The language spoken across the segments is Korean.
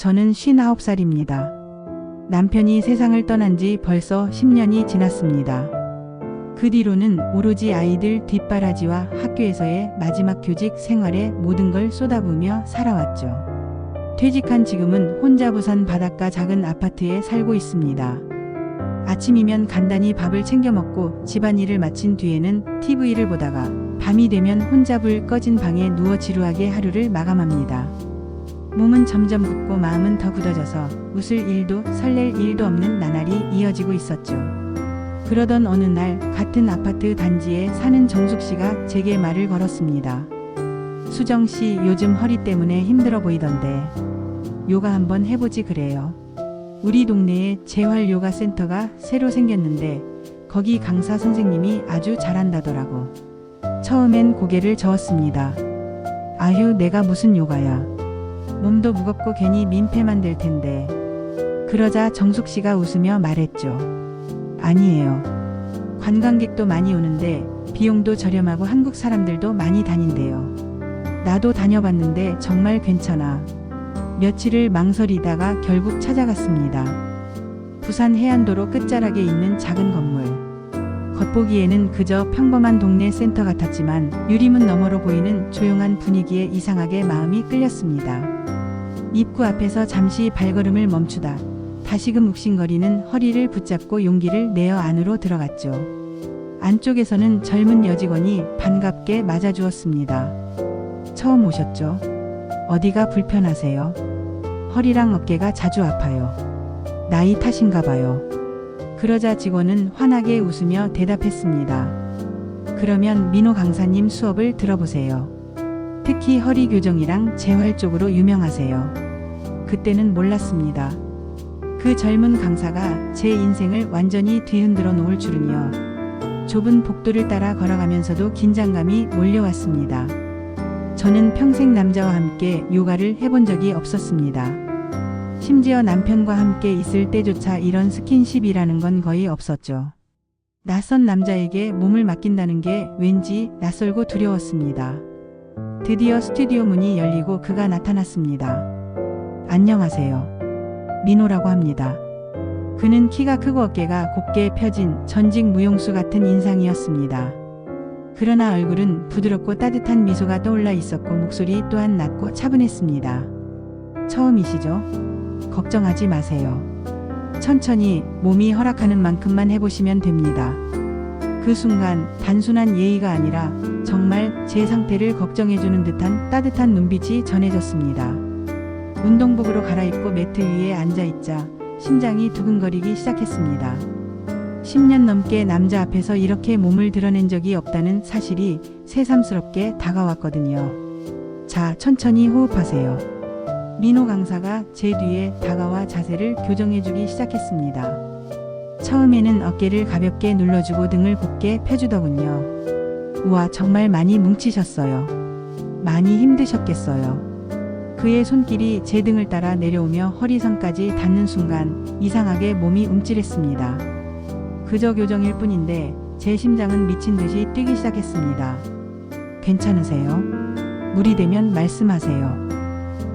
저는 59살입니다. 남편이 세상을 떠난 지 벌써 10년이 지났습니다. 그 뒤로는 오로지 아이들 뒷바라지와 학교에서의 마지막 교직 생활에 모든 걸 쏟아부으며 살아왔죠. 퇴직한 지금은 혼자 부산 바닷가 작은 아파트에 살고 있습니다. 아침이면 간단히 밥을 챙겨 먹고 집안일을 마친 뒤에는 TV를 보다가 밤이 되면 혼자 불 꺼진 방에 누워 지루하게 하루를 마감합니다. 몸은 점점 굳고 마음은 더 굳어져서 웃을 일도 설렐 일도 없는 나날이 이어지고 있었죠. 그러던 어느 날 같은 아파트 단지에 사는 정숙 씨가 제게 말을 걸었습니다. 수정 씨 요즘 허리 때문에 힘들어 보이던데 요가 한번 해보지 그래요. 우리 동네에 재활 요가 센터가 새로 생겼는데 거기 강사 선생님이 아주 잘한다더라고. 처음엔 고개를 저었습니다. 아휴 내가 무슨 요가야. 몸도 무겁고 괜히 민폐만 될 텐데. 그러자 정숙 씨가 웃으며 말했죠. 아니에요. 관광객도 많이 오는데 비용도 저렴하고 한국 사람들도 많이 다닌대요. 나도 다녀봤는데 정말 괜찮아. 며칠을 망설이다가 결국 찾아갔습니다. 부산 해안도로 끝자락에 있는 작은 건물. 겉보기에는 그저 평범한 동네 센터 같았지만 유리문 너머로 보이는 조용한 분위기에 이상하게 마음이 끌렸습니다. 입구 앞에서 잠시 발걸음을 멈추다 다시금 욱신거리는 허리를 붙잡고 용기를 내어 안으로 들어갔죠. 안쪽에서는 젊은 여직원이 반갑게 맞아주었습니다. 처음 오셨죠? 어디가 불편하세요? 허리랑 어깨가 자주 아파요. 나이 탓인가 봐요. 그러자 직원은 환하게 웃으며 대답했습니다. 그러면 민호 강사님 수업을 들어보세요. 특히 허리 교정이랑 재활 쪽으로 유명하세요. 그때는 몰랐습니다. 그 젊은 강사가 제 인생을 완전히 뒤흔들어 놓을 줄은요. 좁은 복도를 따라 걸어가면서도 긴장감이 몰려왔습니다. 저는 평생 남자와 함께 요가를 해본 적이 없었습니다. 심지어 남편과 함께 있을 때조차 이런 스킨십이라는 건 거의 없었죠. 낯선 남자에게 몸을 맡긴다는 게 왠지 낯설고 두려웠습니다. 드디어 스튜디오 문이 열리고 그가 나타났습니다. 안녕하세요. 민호라고 합니다. 그는 키가 크고 어깨가 곱게 펴진 전직 무용수 같은 인상이었습니다. 그러나 얼굴은 부드럽고 따뜻한 미소가 떠올라 있었고 목소리 또한 낮고 차분했습니다. 처음이시죠? 걱정하지 마세요. 천천히 몸이 허락하는 만큼만 해보시면 됩니다. 그 순간 단순한 예의가 아니라 정말 제 상태를 걱정해주는 듯한 따뜻한 눈빛이 전해졌습니다. 운동복으로 갈아입고 매트 위에 앉아있자 심장이 두근거리기 시작했습니다. 10년 넘게 남자 앞에서 이렇게 몸을 드러낸 적이 없다는 사실이 새삼스럽게 다가왔거든요. 자, 천천히 호흡하세요. 민호 강사가 제 뒤에 다가와 자세를 교정해주기 시작했습니다. 처음에는 어깨를 가볍게 눌러주고 등을 곧게 펴주더군요. 우와, 정말 많이 뭉치셨어요. 많이 힘드셨겠어요. 그의 손길이 제 등을 따라 내려오며 허리선까지 닿는 순간 이상하게 몸이 움찔했습니다. 그저 교정일 뿐인데 제 심장은 미친 듯이 뛰기 시작했습니다. 괜찮으세요? 무리되면 말씀하세요.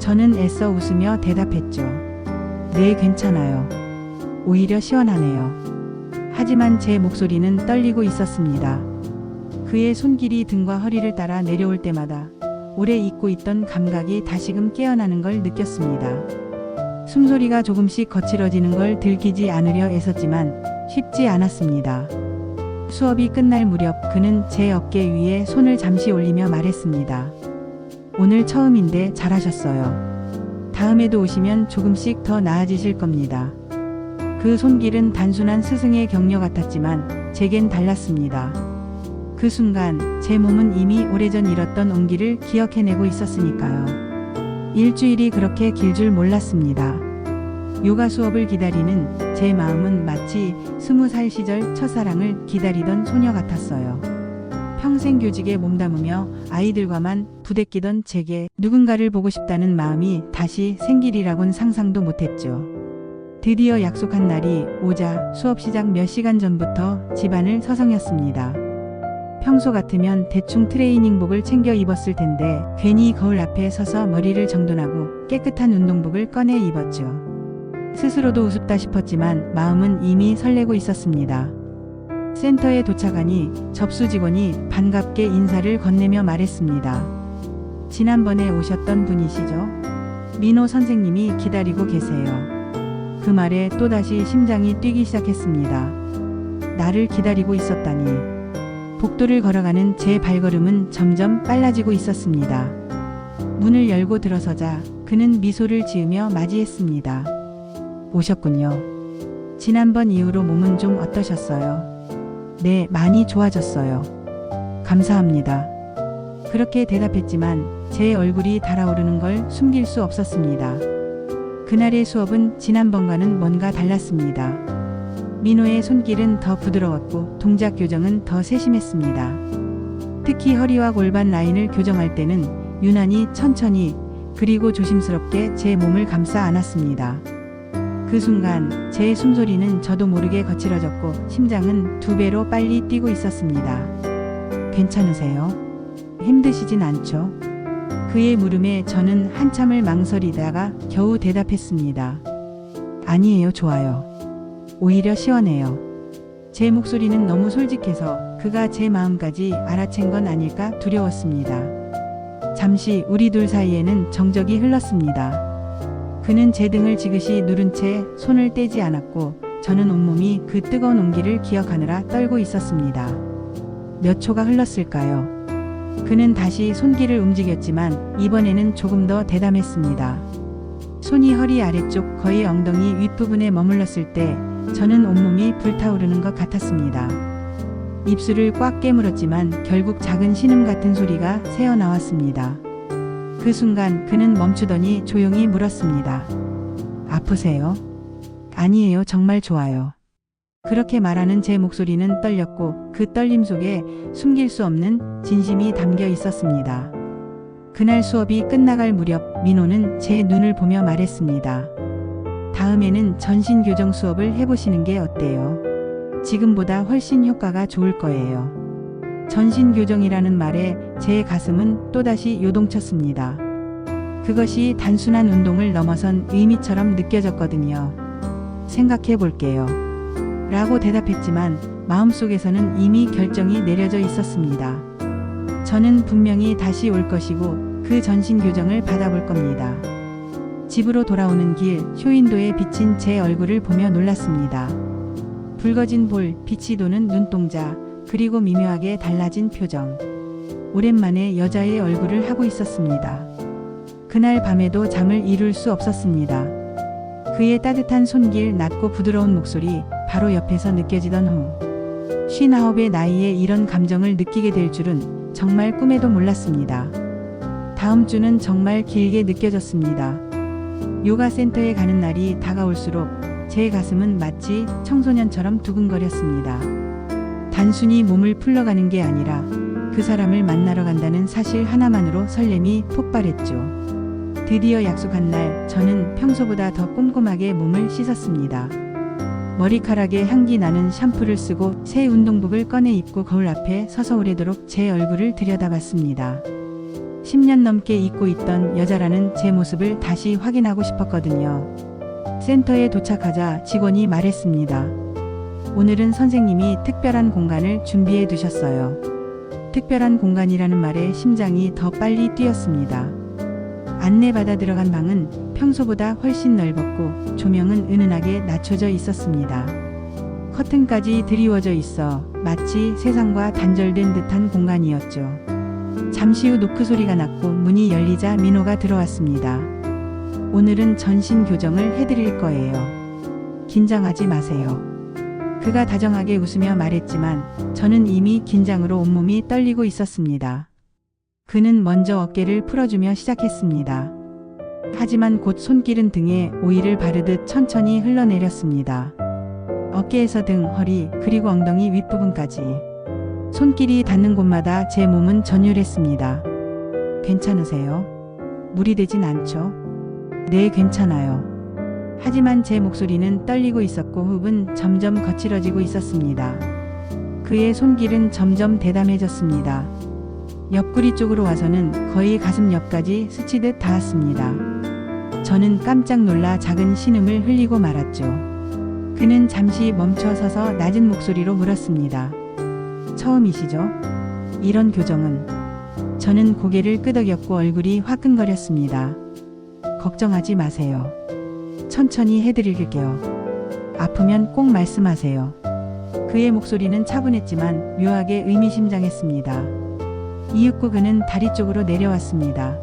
저는 애써 웃으며 대답했죠. 네, 괜찮아요. 오히려 시원하네요. 하지만 제 목소리는 떨리고 있었습니다. 그의 손길이 등과 허리를 따라 내려올 때마다 오래 잊고 있던 감각이 다시금 깨어나는 걸 느꼈습니다. 숨소리가 조금씩 거칠어지는 걸 들키지 않으려 애썼지만 쉽지 않았습니다. 수업이 끝날 무렵 그는 제 어깨 위에 손을 잠시 올리며 말했습니다. 오늘 처음인데 잘하셨어요. 다음에도 오시면 조금씩 더 나아지실 겁니다. 그 손길은 단순한 스승의 격려 같았지만 제겐 달랐습니다. 그 순간 제 몸은 이미 오래전 잃었던 온기를 기억해내고 있었으니까요. 일주일이 그렇게 길 줄 몰랐습니다. 요가 수업을 기다리는 제 마음은 마치 스무 살 시절 첫사랑을 기다리던 소녀 같았어요. 평생 교직에 몸담으며 아이들과만 부대끼던 제게 누군가를 보고 싶다는 마음이 다시 생기리라곤 상상도 못했죠. 드디어 약속한 날이 오자 수업 시작 몇 시간 전부터 집안을 서성였습니다. 평소 같으면 대충 트레이닝복을 챙겨 입었을 텐데 괜히 거울 앞에 서서 머리를 정돈하고 깨끗한 운동복을 꺼내 입었죠. 스스로도 우습다 싶었지만 마음은 이미 설레고 있었습니다. 센터에 도착하니 접수 직원이 반갑게 인사를 건네며 말했습니다. 지난번에 오셨던 분이시죠? 민호 선생님이 기다리고 계세요. 그 말에 또다시 심장이 뛰기 시작했습니다. 나를 기다리고 있었다니. 복도를 걸어가는 제 발걸음은 점점 빨라지고 있었습니다. 문을 열고 들어서자 그는 미소를 지으며 맞이했습니다. 오셨군요. 지난번 이후로 몸은 좀 어떠셨어요? 네, 많이 좋아졌어요. 감사합니다. 그렇게 대답했지만 제 얼굴이 달아오르는 걸 숨길 수 없었습니다. 그날의 수업은 지난번과는 뭔가 달랐습니다. 민호의 손길은 더 부드러웠고 동작 교정은 더 세심했습니다. 특히 허리와 골반 라인을 교정할 때는 유난히 천천히 그리고 조심스럽게 제 몸을 감싸 안았습니다. 그 순간 제 숨소리는 저도 모르게 거칠어졌고 심장은 두 배로 빨리 뛰고 있었습니다. 괜찮으세요? 힘드시진 않죠? 그의 물음에 저는 한참을 망설이다가 겨우 대답했습니다. 아니에요, 좋아요. 오히려 시원해요. 제 목소리는 너무 솔직해서 그가 제 마음까지 알아챈 건 아닐까 두려웠습니다. 잠시 우리 둘 사이에는 정적이 흘렀습니다. 그는 제 등을 지그시 누른 채 손을 떼지 않았고 저는 온몸이 그 뜨거운 온기를 기억하느라 떨고 있었습니다. 몇 초가 흘렀을까요? 그는 다시 손길을 움직였지만 이번에는 조금 더 대담했습니다. 손이 허리 아래쪽 거의 엉덩이 윗부분에 머물렀을 때 저는 온몸이 불타오르는 것 같았습니다. 입술을 꽉 깨물었지만 결국 작은 신음 같은 소리가 새어 나왔습니다. 그 순간 그는 멈추더니 조용히 물었습니다. 아프세요? 아니에요. 정말 좋아요. 그렇게 말하는 제 목소리는 떨렸고 그 떨림 속에 숨길 수 없는 진심이 담겨 있었습니다. 그날 수업이 끝나갈 무렵 민호는 제 눈을 보며 말했습니다. 다음에는 전신 교정 수업을 해보시는 게 어때요? 지금보다 훨씬 효과가 좋을 거예요. 전신 교정이라는 말에 제 가슴은 또다시 요동쳤습니다. 그것이 단순한 운동을 넘어선 의미처럼 느껴졌거든요. 생각해 볼게요. 라고 대답했지만 마음속에서는 이미 결정이 내려져 있었습니다. 저는 분명히 다시 올 것이고 그 전신 교정을 받아볼 겁니다. 집으로 돌아오는 길 쇼윈도에 비친 제 얼굴을 보며 놀랐습니다. 붉어진 볼, 빛이 도는 눈동자, 그리고 미묘하게 달라진 표정. 오랜만에 여자의 얼굴을 하고 있었습니다. 그날 밤에도 잠을 이룰 수 없었습니다. 그의 따뜻한 손길, 낮고 부드러운 목소리, 바로 옆에서 느껴지던 후. 쉰아홉의 나이에 이런 감정을 느끼게 될 줄은 정말 꿈에도 몰랐습니다. 다음 주는 정말 길게 느껴졌습니다. 요가 센터에 가는 날이 다가올수록 제 가슴은 마치 청소년처럼 두근거렸습니다. 단순히 몸을 풀러가는 게 아니라 그 사람을 만나러 간다는 사실 하나만으로 설렘이 폭발했죠. 드디어 약속한 날 저는 평소보다 더 꼼꼼하게 몸을 씻었습니다. 머리카락에 향기 나는 샴푸를 쓰고 새 운동복을 꺼내 입고 거울 앞에 서서 오래도록 제 얼굴을 들여다봤습니다. 10년 넘게 잊고 있던 여자라는 제 모습을 다시 확인하고 싶었거든요. 센터에 도착하자 직원이 말했습니다. 오늘은 선생님이 특별한 공간을 준비해 두셨어요. 특별한 공간이라는 말에 심장이 더 빨리 뛰었습니다. 안내받아 들어간 방은 평소보다 훨씬 넓었고 조명은 은은하게 낮춰져 있었습니다. 커튼까지 드리워져 있어 마치 세상과 단절된 듯한 공간이었죠. 잠시 후 노크 소리가 났고 문이 열리자 민호가 들어왔습니다. 오늘은 전신 교정을 해드릴 거예요. 긴장하지 마세요. 그가 다정하게 웃으며 말했지만 저는 이미 긴장으로 온몸이 떨리고 있었습니다. 그는 먼저 어깨를 풀어주며 시작했습니다. 하지만 곧 손길은 등에 오일을 바르듯 천천히 흘러내렸습니다. 어깨에서 등, 허리, 그리고 엉덩이 윗부분까지. 손길이 닿는 곳마다 제 몸은 전율했습니다. 괜찮으세요? 무리되진 않죠? 네, 괜찮아요. 하지만 제 목소리는 떨리고 있었고 호흡은 점점 거칠어지고 있었습니다. 그의 손길은 점점 대담해졌습니다. 옆구리 쪽으로 와서는 거의 가슴 옆까지 스치듯 닿았습니다. 저는 깜짝 놀라 작은 신음을 흘리고 말았죠. 그는 잠시 멈춰 서서 낮은 목소리로 물었습니다. 처음이시죠? 이런 교정은 저는 고개를 끄덕였고 얼굴이 화끈거렸습니다. 걱정하지 마세요. 천천히 해드릴게요. 아프면 꼭 말씀하세요. 그의 목소리는 차분했지만 묘하게 의미심장했습니다. 이윽고 그는 다리 쪽으로 내려왔습니다.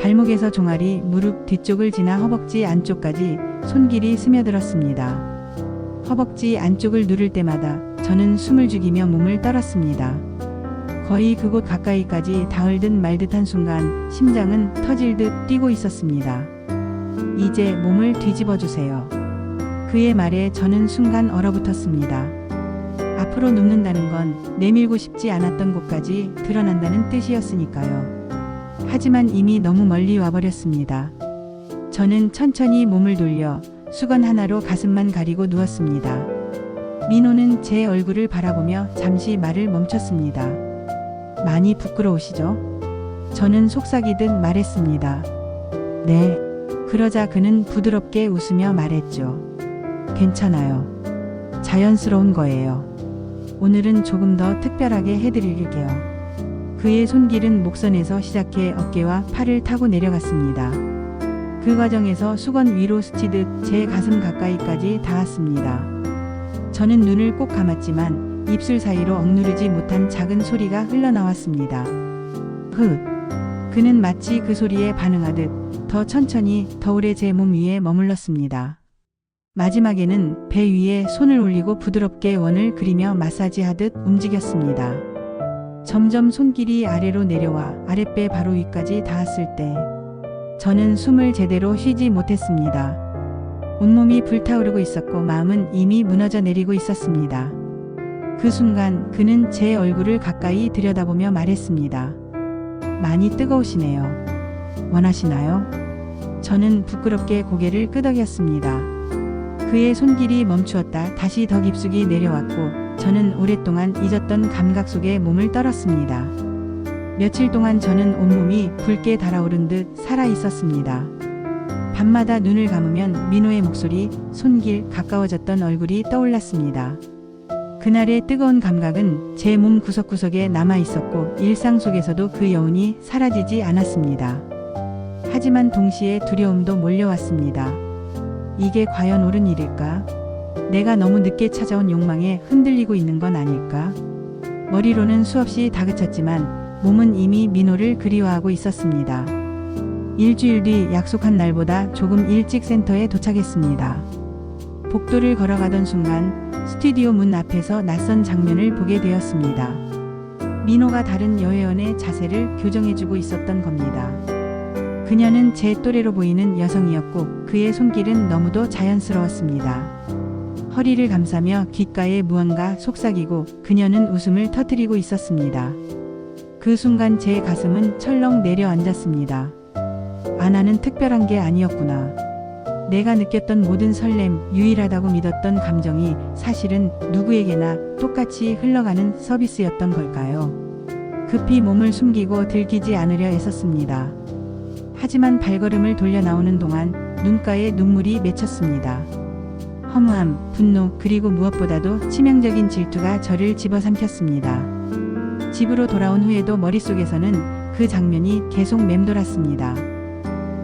발목에서 종아리, 무릎 뒤쪽을 지나 허벅지 안쪽까지 손길이 스며들었습니다. 허벅지 안쪽을 누를 때마다 저는 숨을 죽이며 몸을 떨었습니다. 거의 그곳 가까이까지 닿을 듯 말 듯한 순간 심장은 터질 듯 뛰고 있었습니다. 이제 몸을 뒤집어 주세요. 그의 말에 저는 순간 얼어붙었습니다. 앞으로 눕는다는 건 내밀고 싶지 않았던 곳까지 드러난다는 뜻이었으니까요. 하지만 이미 너무 멀리 와버렸습니다. 저는 천천히 몸을 돌려 수건 하나로 가슴만 가리고 누웠습니다. 민호는 제 얼굴을 바라보며 잠시 말을 멈췄습니다. 많이 부끄러우시죠? 저는 속삭이듯 말했습니다. 네. 그러자 그는 부드럽게 웃으며 말했죠. 괜찮아요. 자연스러운 거예요. 오늘은 조금 더 특별하게 해드릴게요. 그의 손길은 목선에서 시작해 어깨와 팔을 타고 내려갔습니다. 그 과정에서 수건 위로 스치듯 제 가슴 가까이까지 닿았습니다. 저는 눈을 꼭 감았지만 입술 사이로 억누르지 못한 작은 소리가 흘러나왔습니다. 흑. 그는 마치 그 소리에 반응하듯 더 천천히 더 오래 제 몸 위에 머물렀습니다. 마지막에는 배 위에 손을 올리고 부드럽게 원을 그리며 마사지하듯 움직였습니다. 점점 손길이 아래로 내려와 아랫배 바로 위까지 닿았을 때 저는 숨을 제대로 쉬지 못했습니다. 온몸이 불타오르고 있었고 마음은 이미 무너져 내리고 있었습니다. 그 순간 그는 제 얼굴을 가까이 들여다보며 말했습니다. 많이 뜨거우시네요. 원하시나요? 저는 부끄럽게 고개를 끄덕였습니다. 그의 손길이 멈추었다 다시 더 깊숙이 내려왔고 저는 오랫동안 잊었던 감각 속에 몸을 떨었습니다. 며칠 동안 저는 온몸이 붉게 달아오른 듯 살아 있었습니다. 밤마다 눈을 감으면 민호의 목소리, 손길, 가까워졌던 얼굴이 떠올랐습니다. 그날의 뜨거운 감각은 제 몸 구석구석에 남아 있었고 일상 속에서도 그 여운이 사라지지 않았습니다. 하지만 동시에 두려움도 몰려왔습니다. 이게 과연 옳은 일일까? 내가 너무 늦게 찾아온 욕망에 흔들리고 있는 건 아닐까? 머리로는 수없이 다그쳤지만 몸은 이미 민호를 그리워하고 있었습니다. 일주일 뒤 약속한 날보다 조금 일찍 센터에 도착했습니다. 복도를 걸어가던 순간 스튜디오 문 앞에서 낯선 장면을 보게 되었습니다. 민호가 다른 여회원의 자세를 교정해주고 있었던 겁니다. 그녀는 제 또래로 보이는 여성이었고 그의 손길은 너무도 자연스러웠습니다. 허리를 감싸며 귓가에 무언가 속삭이고 그녀는 웃음을 터뜨리고 있었습니다. 그 순간 제 가슴은 철렁 내려앉았습니다. 아, 나는 특별한 게 아니었구나. 내가 느꼈던 모든 설렘, 유일하다고 믿었던 감정이 사실은 누구에게나 똑같이 흘러가는 서비스였던 걸까요? 급히 몸을 숨기고 들키지 않으려 애썼습니다. 하지만 발걸음을 돌려 나오는 동안 눈가에 눈물이 맺혔습니다. 허무함, 분노, 그리고 무엇보다도 치명적인 질투가 저를 집어삼켰습니다. 집으로 돌아온 후에도 머릿속에서는 그 장면이 계속 맴돌았습니다.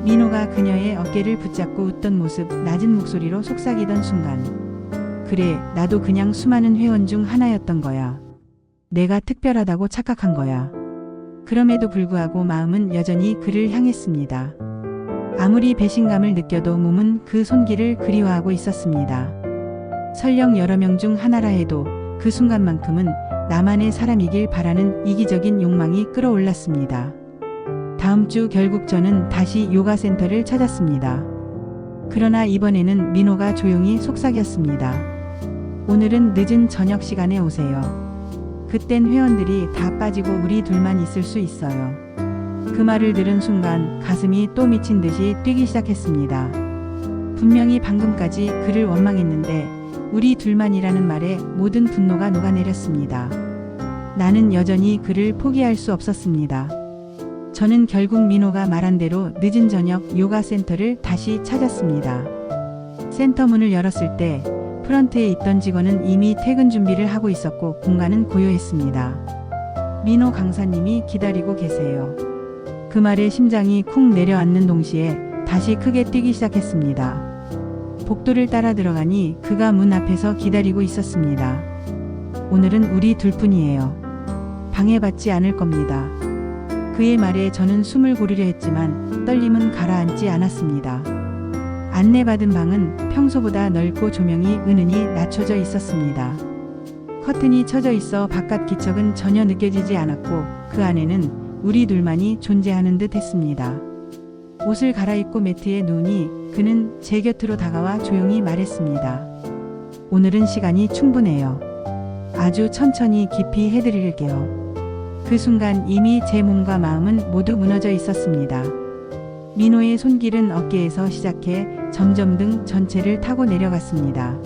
민호가 그녀의 어깨를 붙잡고 웃던 모습, 낮은 목소리로 속삭이던 순간. 그래, 나도 그냥 수많은 회원 중 하나였던 거야. 내가 특별하다고 착각한 거야. 그럼에도 불구하고 마음은 여전히 그를 향했습니다. 아무리 배신감을 느껴도 몸은 그 손길을 그리워하고 있었습니다. 설령 여러 명 중 하나라 해도 그 순간만큼은 나만의 사람이길 바라는 이기적인 욕망이 끌어올랐습니다. 다음 주 결국 저는 다시 요가 센터를 찾았습니다. 그러나 이번에는 민호가 조용히 속삭였습니다. 오늘은 늦은 저녁 시간에 오세요. 그땐 회원들이 다 빠지고 우리 둘만 있을 수 있어요. 그 말을 들은 순간 가슴이 또 미친 듯이 뛰기 시작했습니다. 분명히 방금까지 그를 원망했는데 우리 둘만이라는 말에 모든 분노가 녹아내렸습니다. 나는 여전히 그를 포기할 수 없었습니다. 저는 결국 민호가 말한 대로 늦은 저녁 요가 센터를 다시 찾았습니다. 센터 문을 열었을 때 프런트에 있던 직원은 이미 퇴근 준비를 하고 있었고 공간은 고요했습니다. 민호 강사님이 기다리고 계세요. 그 말에 심장이 쿵 내려앉는 동시에 다시 크게 뛰기 시작했습니다. 복도를 따라 들어가니 그가 문 앞에서 기다리고 있었습니다. 오늘은 우리 둘뿐이에요. 방해받지 않을 겁니다. 그의 말에 저는 숨을 고르려 했지만 떨림은 가라앉지 않았습니다. 안내받은 방은 평소보다 넓고 조명이 은은히 낮춰져 있었습니다. 커튼이 쳐져 있어 바깥 기척은 전혀 느껴지지 않았고 그 안에는 우리 둘만이 존재하는 듯 했습니다. 옷을 갈아입고 매트에 누우니 그는 제 곁으로 다가와 조용히 말했습니다. 오늘은 시간이 충분해요. 아주 천천히 깊이 해드릴게요. 그 순간 이미 제 몸과 마음은 모두 무너져 있었습니다. 민호의 손길은 어깨에서 시작해 점점 등 전체를 타고 내려갔습니다.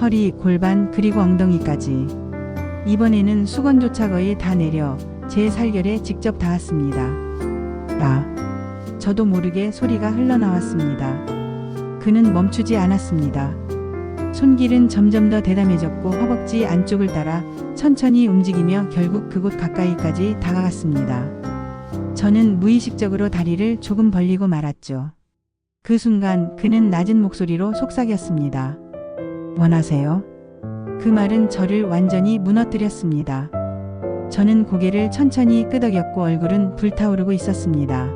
허리, 골반, 그리고 엉덩이까지. 이번에는 수건조차 거의 다 내려 제 살결에 직접 닿았습니다. 라. 저도 모르게 소리가 흘러나왔습니다. 그는 멈추지 않았습니다. 손길은 점점 더 대담해졌고 허벅지 안쪽을 따라 천천히 움직이며 결국 그곳 가까이까지 다가갔습니다. 저는 무의식적으로 다리를 조금 벌리고 말았죠. 그 순간 그는 낮은 목소리로 속삭였습니다. 원하세요? 그 말은 저를 완전히 무너뜨렸습니다. 저는 고개를 천천히 끄덕였고 얼굴은 불타오르고 있었습니다.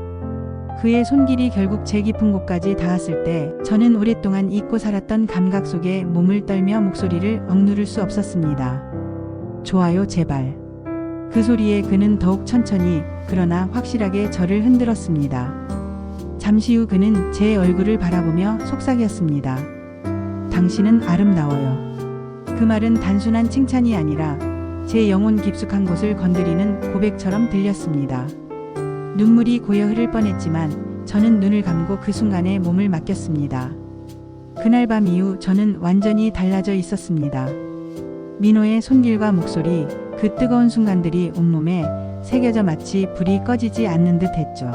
그의 손길이 결국 제 깊은 곳까지 닿았을 때 저는 오랫동안 잊고 살았던 감각 속에 몸을 떨며 목소리를 억누를 수 없었습니다. 좋아요, 제발. 그 소리에 그는 더욱 천천히 그러나 확실하게 저를 흔들었습니다. 잠시 후 그는 제 얼굴을 바라보며 속삭였습니다. 당신은 아름다워요. 그 말은 단순한 칭찬이 아니라 제 영혼 깊숙한 곳을 건드리는 고백처럼 들렸습니다. 눈물이 고여 흐를 뻔했지만 저는 눈을 감고 그 순간에 몸을 맡겼습니다. 그날 밤 이후 저는 완전히 달라져 있었습니다. 민호의 손길과 목소리, 그 뜨거운 순간들이 온몸에 새겨져 마치 불이 꺼지지 않는 듯 했죠.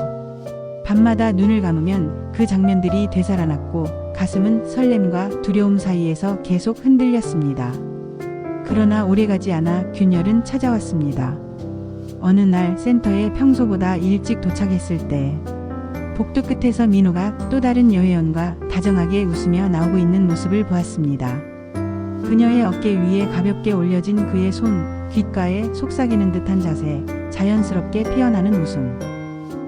밤마다 눈을 감으면 그 장면들이 되살아났고 가슴은 설렘과 두려움 사이에서 계속 흔들렸습니다. 그러나 오래가지 않아 균열은 찾아왔습니다. 어느 날 센터에 평소보다 일찍 도착했을 때 복도 끝에서 민호가 또 다른 여회원과 다정하게 웃으며 나오고 있는 모습을 보았습니다. 그녀의 어깨 위에 가볍게 올려진 그의 손, 귓가에 속삭이는 듯한 자세, 자연스럽게 피어나는 웃음.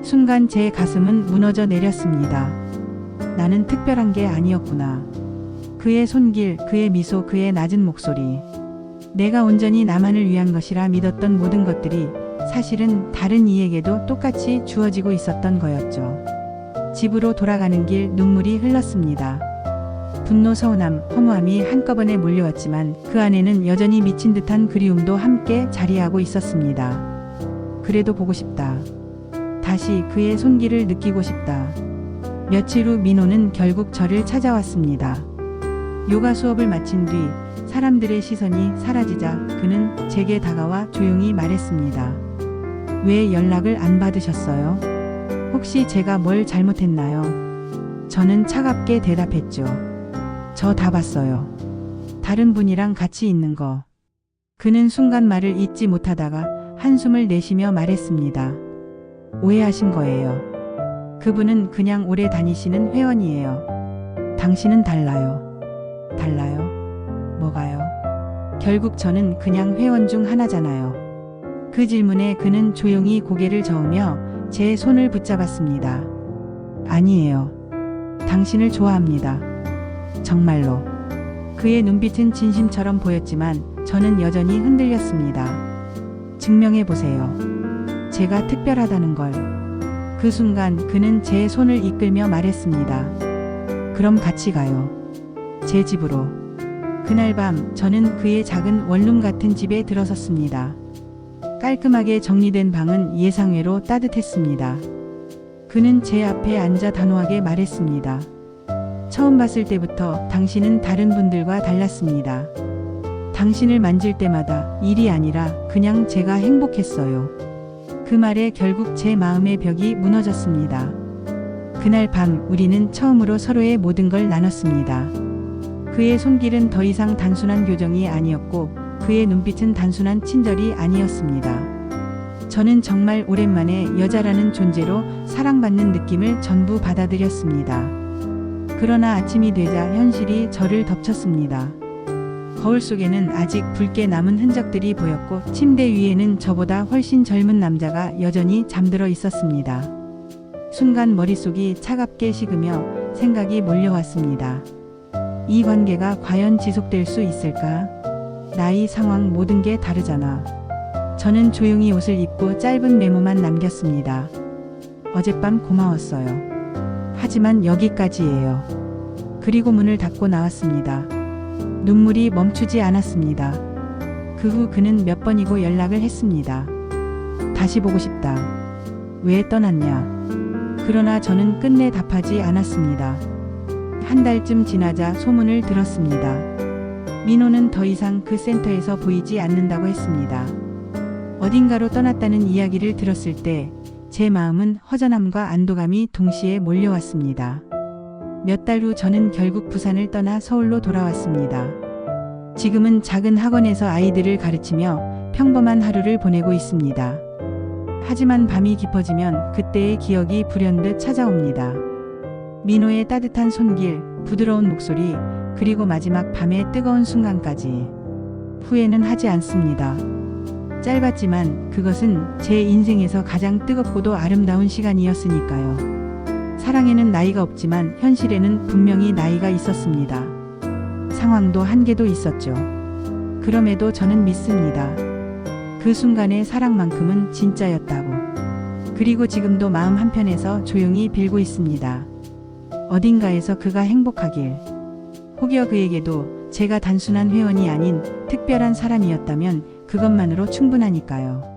순간 제 가슴은 무너져 내렸습니다. 나는 특별한 게 아니었구나. 그의 손길, 그의 미소, 그의 낮은 목소리. 내가 온전히 나만을 위한 것이라 믿었던 모든 것들이 사실은 다른 이에게도 똑같이 주어지고 있었던 거였죠. 집으로 돌아가는 길 눈물이 흘렀습니다. 분노, 서운함, 허무함이 한꺼번에 몰려왔지만 그 안에는 여전히 미친 듯한 그리움도 함께 자리하고 있었습니다. 그래도 보고 싶다. 다시 그의 손길을 느끼고 싶다. 며칠 후 민호는 결국 저를 찾아왔습니다. 요가 수업을 마친 뒤 사람들의 시선이 사라지자 그는 제게 다가와 조용히 말했습니다. 왜 연락을 안 받으셨어요? 혹시 제가 뭘 잘못했나요? 저는 차갑게 대답했죠. 저 다 봤어요. 다른 분이랑 같이 있는 거. 그는 순간 말을 잇지 못하다가 한숨을 내쉬며 말했습니다. 오해하신 거예요. 그분은 그냥 오래 다니시는 회원이에요. 당신은 달라요. 달라요? 뭐가요? 결국 저는 그냥 회원 중 하나잖아요. 그 질문에 그는 조용히 고개를 저으며 제 손을 붙잡았습니다. 아니에요. 당신을 좋아합니다. 정말로. 그의 눈빛은 진심처럼 보였지만 저는 여전히 흔들렸습니다. 증명해 보세요. 제가 특별하다는 걸. 그 순간 그는 제 손을 이끌며 말했습니다. 그럼 같이 가요. 제 집으로. 그날 밤 저는 그의 작은 원룸 같은 집에 들어섰습니다. 깔끔하게 정리된 방은 예상외로 따뜻했습니다. 그는 제 앞에 앉아 단호하게 말했습니다. 처음 봤을 때부터 당신은 다른 분들과 달랐습니다. 당신을 만질 때마다 일이 아니라 그냥 제가 행복했어요. 그 말에 결국 제 마음의 벽이 무너졌습니다. 그날 밤 우리는 처음으로 서로의 모든 걸 나눴습니다. 그의 손길은 더 이상 단순한 교정이 아니었고 그의 눈빛은 단순한 친절이 아니었습니다. 저는 정말 오랜만에 여자라는 존재로 사랑받는 느낌을 전부 받아들였습니다. 그러나 아침이 되자 현실이 저를 덮쳤습니다. 거울 속에는 아직 붉게 남은 흔적들이 보였고 침대 위에는 저보다 훨씬 젊은 남자가 여전히 잠들어 있었습니다. 순간 머릿속이 차갑게 식으며 생각이 몰려왔습니다. 이 관계가 과연 지속될 수 있을까? 나이, 상황, 모든 게 다르잖아. 저는 조용히 옷을 입고 짧은 메모만 남겼습니다. 어젯밤 고마웠어요. 하지만 여기까지예요. 그리고 문을 닫고 나왔습니다. 눈물이 멈추지 않았습니다. 그 후 그는 몇 번이고 연락을 했습니다. 다시 보고 싶다. 왜 떠났냐? 그러나 저는 끝내 답하지 않았습니다. 한 달쯤 지나자 소문을 들었습니다. 민호는 더 이상 그 센터에서 보이지 않는다고 했습니다. 어딘가로 떠났다는 이야기를 들었을 때 제 마음은 허전함과 안도감이 동시에 몰려왔습니다. 몇 달 후 저는 결국 부산을 떠나 서울로 돌아왔습니다. 지금은 작은 학원에서 아이들을 가르치며 평범한 하루를 보내고 있습니다. 하지만 밤이 깊어지면 그때의 기억이 불현듯 찾아옵니다. 민호의 따뜻한 손길, 부드러운 목소리, 그리고 마지막 밤의 뜨거운 순간까지 후회는 하지 않습니다. 짧았지만 그것은 제 인생에서 가장 뜨겁고도 아름다운 시간이었으니까요. 사랑에는 나이가 없지만 현실에는 분명히 나이가 있었습니다. 상황도 한계도 있었죠. 그럼에도 저는 믿습니다. 그 순간의 사랑만큼은 진짜였다고. 그리고 지금도 마음 한편에서 조용히 빌고 있습니다. 어딘가에서 그가 행복하길. 혹여 그에게도 제가 단순한 회원이 아닌 특별한 사람이었다면 그것만으로 충분하니까요.